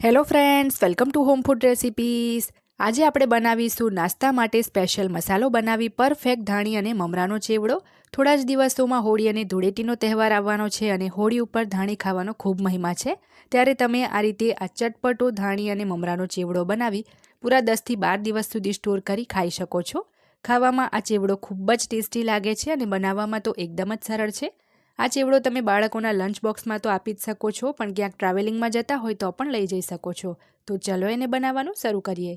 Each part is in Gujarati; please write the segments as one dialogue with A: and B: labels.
A: Hello friends welcome to home food recipes આજે આપણે બનાવીશું નાસ્તા માટે સ્પેશિયલ મસાલો બનાવી પરફેક્ટ ધાણી અને મમરાનો ચેવડો. થોડા જ દિવસોમાં હોળી અને ધૂળેટીનો તહેવાર આવવાનો છે અને હોળી ઉપર ધાણી ખાવાનો ખૂબ મહિમા છે. ત્યારે તમે આ રીતે આ ચટપટો ધાણી અને મમરાનો ચેવડો બનાવી, પૂરા દસથી બાર દિવસ સુધી સ્ટોર કરી ખાઈ શકો છો. ખાવામાં આ ચેવડો ખૂબ જ ટેસ્ટી લાગે છે અને બનાવવામાં તો એકદમ જ સરળ છે. આ ચેવડો તમે બાળકોના લંચ બોક્સમાં તો આપી જ શકો છો, પણ ક્યાંક ટ્રાવેલિંગમાં જતા હોય તો પણ લઈ જઈ શકો છો. તો ચલો એને બનાવવાનું શરૂ કરીએ.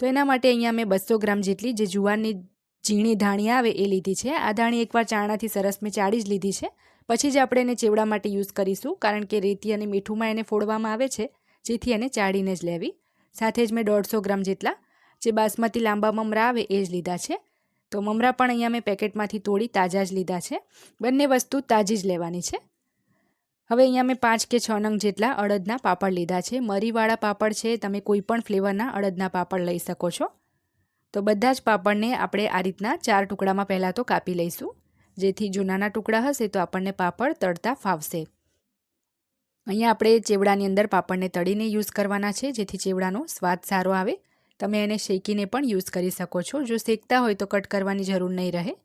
A: તો એના માટે અહીંયા મેં બસો ગ્રામ જેટલી જે જુવારની ઝીણી ધાણી આવે એ લીધી છે. આ ધાણી એકવાર ચાણાથી સરસ મેં ચાળી જ લીધી છે. પછી જ આપણે એને ચેવડા માટે યુઝ કરીશું, કારણ કે રેતી અને મીઠુંમાં એને ફોડવામાં આવે છે, જેથી એને ચાળીને જ લેવી. સાથે જ મેં દોઢસો ગ્રામ જેટલા જે બાસમતી લાંબા મમરા આવે એ જ લીધા છે. તો મમરા પણ અહીંયા મેં પેકેટમાંથી તોડી તાજા જ લીધા છે. બંને વસ્તુ તાજી જ લેવાની છે. હવે અહીંયા મેં પાંચ કે છ નંગ જેટલા અડદના પાપડ લીધા છે. મરીવાળા પાપડ છે, તમે કોઈ પણ ફ્લેવરના અડદના પાપડ લઈ શકો છો. તો બધા જ પાપડને આપણે આ રીતના ચાર ટુકડામાં પહેલાં તો કાપી લઈશું. જેથી જો નાના ટુકડા હશે તો આપણને પાપડ તળતા ફાવશે. અહીંયા આપણે ચેવડાની અંદર પાપડને તળીને યુઝ કરવાના છે, જેથી ચેવડાનો સ્વાદ સારો આવે. તમે એને શેકીને પણ યુઝ કરી શકો છો. જો શેકતા હોય તો કટ કરવાની જરૂર નહીં રહે.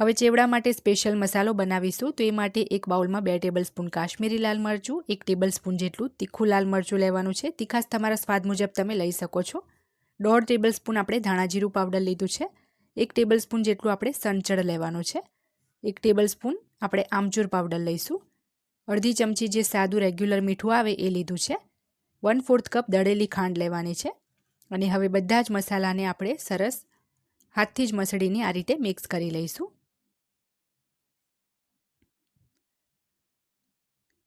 A: હવે ચેવડા માટે સ્પેશિયલ મસાલો બનાવીશું તો એ માટે એક બાઉલમાં બે ટેબલ સ્પૂન કાશ્મીરી લાલ મરચું, એક ટેબલ સ્પૂન જેટલું તીખું લાલ મરચું લેવાનું છે. તીખાસ તમારા સ્વાદ મુજબ તમે લઈ શકો છો. દોઢ ટેબલ સ્પૂન આપણે ધાણાજીરું પાવડર લીધું છે. એક ટેબલ સ્પૂન જેટલું આપણે સંચળ લેવાનું છે. એક ટેબલ સ્પૂન આપણે આમચૂર પાવડર લઈશું. અડધી ચમચી જે સાદું રેગ્યુલર મીઠું આવે એ લીધું છે. વન ફોર્થ કપ દળેલી ખાંડ લેવાની છે. અને હવે બધા જ મસાલાને આપણે સરસ હાથથી જ મસળીને આ રીતે મિક્સ કરી લઈશું.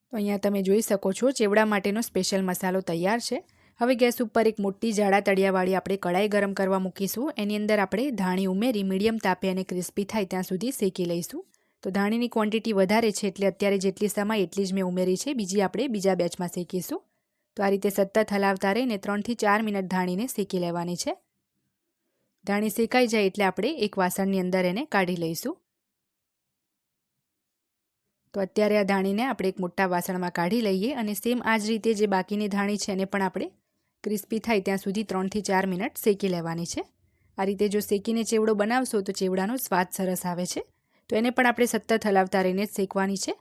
A: તો અહીંયા તમે જોઈ શકો છો ચેવડા માટેનો સ્પેશિયલ મસાલો તૈયાર છે. હવે ગેસ ઉપર એક મોટી જાડા તળિયાવાળી આપણે કડાઈ ગરમ કરવા મૂકીશું. એની અંદર આપણે ધાણી ઉમેરી મીડિયમ તાપે અને ક્રિસ્પી થાય ત્યાં સુધી શેકી લઈશું. તો ધાણીની ક્વોન્ટિટી વધારે છે એટલે અત્યારે જેટલી સમય એટલી જ મેં ઉમેરી છે. બીજી આપણે બીજા બેચમાં શેકીશું. તો આ રીતે સતત હલાવતા રહીને ત્રણથી ચાર મિનિટ ધાણીને શેકી લેવાની છે. ધાણી શેકાઈ જાય એટલે આપણે એક વાસણની અંદર એને કાઢી લઈશું. તો અત્યારે આ ધાણીને આપણે એક મોટા વાસણમાં કાઢી લઈએ અને સેમ આ જ રીતે જે બાકીની ધાણી છે એને પણ આપણે ક્રિસ્પી થાય ત્યાં સુધી ત્રણથી ચાર મિનિટ શેકી લેવાની છે. આ રીતે જો શેકીને ચેવડો બનાવશો તો ચેવડાનો સ્વાદ સરસ આવે છે. તો એને પણ આપણે સતત હલાવતા રહીને જ શેકવાની છે.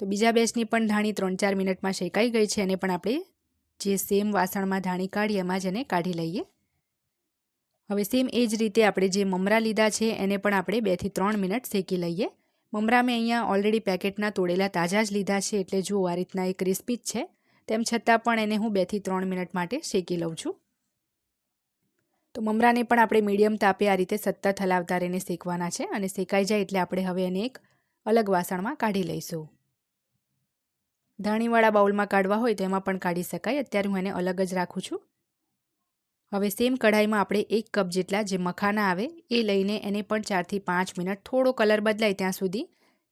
A: તો બીજા બેચની પણ ધાણી ત્રણ ચાર મિનિટમાં શેકાઈ ગઈ છે, એને પણ આપણે જે સેમ વાસણમાં ધાણી કાઢી એમાં જ એને કાઢી લઈએ. હવે સેમ એ જ રીતે આપણે જે મમરા લીધા છે, એને પણ આપણે બેથી ત્રણ મિનિટ શેકી લઈએ. મમરા મેં અહીંયા ઓલરેડી પેકેટના તોડેલા તાજા જ લીધા છે, એટલે જો આ રીતના એ ક્રિસ્પી જ છે, તેમ છતાં પણ એને હું બેથી ત્રણ મિનિટ માટે શેકી લઉં છું. તો મમરાને પણ આપણે મીડિયમ તાપે આ રીતે સતત હલાવતા રહીને શેકવાના છે, અને શેકાઈ જાય એટલે આપણે હવે એને એક અલગ વાસણમાં કાઢી લઈશું. ધાણીવાળા બાઉલમાં કાઢવા હોય તો એમાં પણ કાઢી શકાય. અત્યારે હું એને અલગ જ રાખું છું. હવે સેમ કઢાઈમાં આપણે એક કપ જેટલા જે મખાના આવે એ લઈને એને પણ ચારથી પાંચ મિનિટ થોડો કલર બદલાય ત્યાં સુધી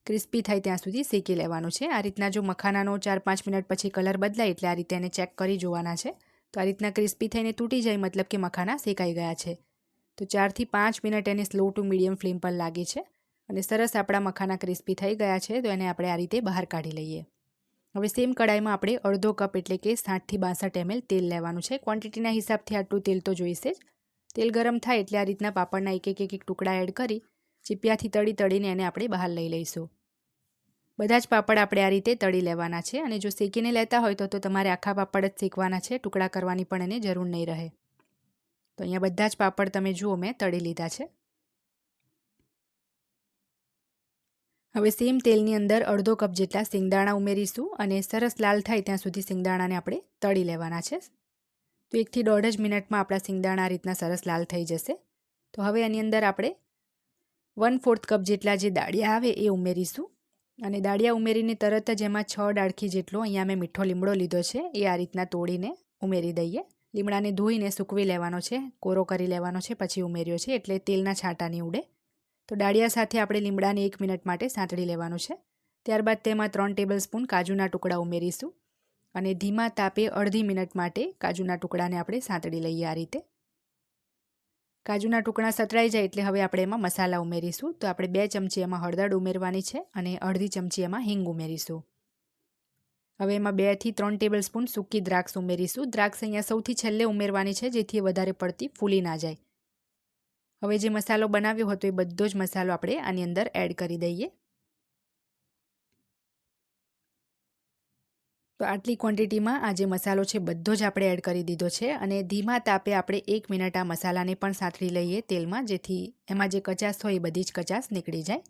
A: ક્રિસ્પી થાય ત્યાં સુધી શેકી લેવાનું છે. આ રીતના જો મખાનાનો ચાર પાંચ મિનિટ પછી કલર બદલાય એટલે આ રીતે એને ચેક કરી જોવાના છે. તો આ રીતના ક્રિસ્પી થઈને તૂટી જાય, મતલબ કે મખાના શેકાઈ ગયા છે. તો ચારથી પાંચ મિનિટ એને સ્લો ટુ મીડિયમ ફ્લેમ પર લાગે છે અને સરસ આપણા મખાના ક્રિસ્પી થઈ ગયા છે. તો એને આપણે આ રીતે બહાર કાઢી લઈએ. હવે સેમ કડાઈમાં આપણે અડધો કપ એટલે કે સાઠથી બાસઠ એમએલ તેલ લેવાનું છે. ક્વોન્ટિટીના હિસાબથી આટલું તેલ તો જોઈશે જ. તેલ ગરમ થાય એટલે આ રીતના પાપડના એક એક એક ટુકડા એડ કરી ચીપિયાથી તળી તળીને એને આપણે બહાર લઈ લઈશું. બધા જ પાપડ આપણે આ રીતે તળી લેવાના છે અને જો શેકીને લેતા હોય તો તો તમારે આખા પાપડ જ શેકવાના છે. ટુકડા કરવાની પણ એને જરૂર નહીં રહે. તો અહીંયા બધા જ પાપડ તમે જુઓ, મેં તળી લીધા છે. હવે સેમ તેલની અંદર અડધો કપ જેટલા સિંગદાણા ઉમેરીશું અને સરસ લાલ થાય ત્યાં સુધી સિંગદાણાને આપણે તળી લેવાના છે. તો એકથી દોઢ જ મિનિટમાં આપણા સિંગદાણા રીતના સરસ લાલ થઈ જશે. તો હવે એની અંદર આપણે વન ફોર્થ કપ જેટલા જે દાળિયા આવે એ ઉમેરીશું. અને દાળિયા ઉમેરીને તરત જ એમાં છ ડાળખી જેટલો અહીંયા મેં મીઠો લીમડો લીધો છે એ આ રીતના તોડીને ઉમેરી દઈએ. લીમડાને ધોઈને સૂકવી લેવાનો છે, કોરો કરી લેવાનો છે, પછી ઉમેર્યો છે, એટલે તેલના છાંટા નહીં ઉડે. તો ડાળિયા સાથે આપણે લીમડાને એક મિનિટ માટે સાંતળી લેવાનું છે. ત્યારબાદ તેમાં ત્રણ ટેબલ સ્પૂન કાજુના ટુકડા ઉમેરીશું અને ધીમા તાપે અડધી મિનિટ માટે કાજુના ટુકડાને આપણે સાંતળી લઈએ આ રીતે. કાજુના ટુકડા સતરાઈ જાય એટલે હવે આપણે એમાં મસાલા ઉમેરીશું. તો આપણે બે ચમચી એમાં હળદર ઉમેરવાની છે અને અડધી ચમચી એમાં હિંગ ઉમેરીશું. હવે એમાં બેથી ત્રણ ટેબલ સ્પૂન સૂકી દ્રાક્ષ ઉમેરીશું. દ્રાક્ષ અહીંયા સૌથી છેલ્લે ઉમેરવાની છે જેથી વધારે પડતી ફૂલી ના જાય. હવે જે મસાલો બનાવ્યો હતો એ બધો જ મસાલો આપણે આની અંદર એડ કરી દઈએ. તો આટલી ક્વોન્ટિટીમાં આ જે મસાલો છે બધો જ આપણે એડ કરી દીધો છે અને ધીમા તાપે આપણે એક મિનિટ આ મસાલાને પણ સાંતળી લઈએ તેલમાં, જેથી એમાં જે કચાસ હોય એ બધી જ કચાસ નીકળી જાય.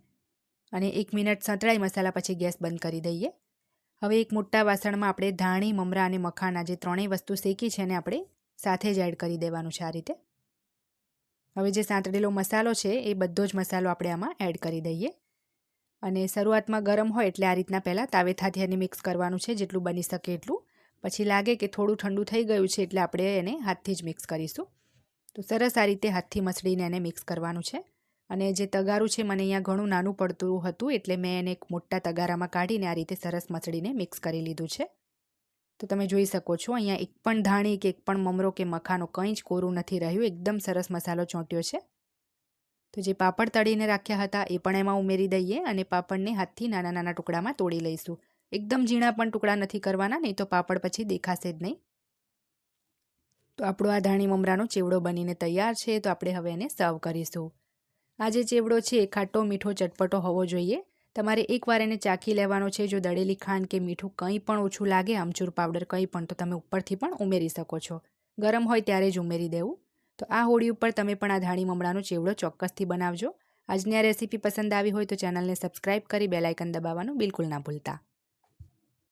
A: અને એક મિનિટ સંતળાઈ મસાલા પછી ગેસ બંધ કરી દઈએ. હવે એક મોટા વાસણમાં આપણે ધાણી, મમરા અને મખાના જે ત્રણેય વસ્તુ શેકી છે એને આપણે સાથે જ એડ કરી દેવાનું છે આ રીતે. હવે જે સાંતળેલો મસાલો છે, એ બધો જ મસાલો આપણે આમાં એડ કરી દઈએ. અને શરૂઆતમાં ગરમ હોય એટલે આ રીતના પહેલાં તાવેથાથી એને મિક્સ કરવાનું છે, જેટલું બની શકે એટલું. પછી લાગે કે થોડું ઠંડુ થઈ ગયું છે એટલે આપણે એને હાથથી જ મિક્સ કરીશું. તો સરસ આ રીતે હાથથી મસળીને એને મિક્સ કરવાનું છે. અને જે તગારું છે, મને અહીંયા ઘણું નાનું પડતું હતું એટલે મેં એને એક મોટા તગારામાં કાઢીને આ રીતે સરસ મસળીને મિક્સ કરી લીધું છે. તો તમે જોઈ શકો છો, અહીંયા એક પણ ધાણી કે એક પણ મમરો કે મખાનો કંઈ જ કોરું નથી રહ્યું, એકદમ સરસ મસાલો ચોંટ્યો છે. તો જે પાપડ તળીને રાખ્યા હતા એ પણ એમાં ઉમેરી દઈએ અને પાપડને હાથથી નાના નાના ટુકડામાં તોડી લઈશું. એકદમ ઝીણા પણ ટુકડા નથી કરવાના, નહીં તો પાપડ પછી દેખાશે જ નહીં. તો આપણો આ ધાણી મમરાનો ચેવડો બનીને તૈયાર છે, તો આપણે હવે એને સર્વ કરીશું. આ જે ચેવડો છે એ ખાટો મીઠો ચટપટો હોવો જોઈએ. તમારે એકવાર એને ચાખી લેવાનો છે, જો દળેલી ખાંડ કે મીઠું કંઈ પણ ઓછું લાગે, આમચૂર પાવડર કંઈ પણ, તો તમે ઉપરથી પણ ઉમેરી શકો છો. ગરમ હોય ત્યારે જ ઉમેરી દેવું. તો આ હોળી ઉપર તમે પણ આ ધાણી મમડાનો ચેવડો ચોક્કસથી બનાવજો. આજની આ રેસીપી પસંદ આવી હોય તો ચેનલને સબસ્ક્રાઇબ કરી બેલાઇકન દબાવવાનું બિલકુલ ના ભૂલતા.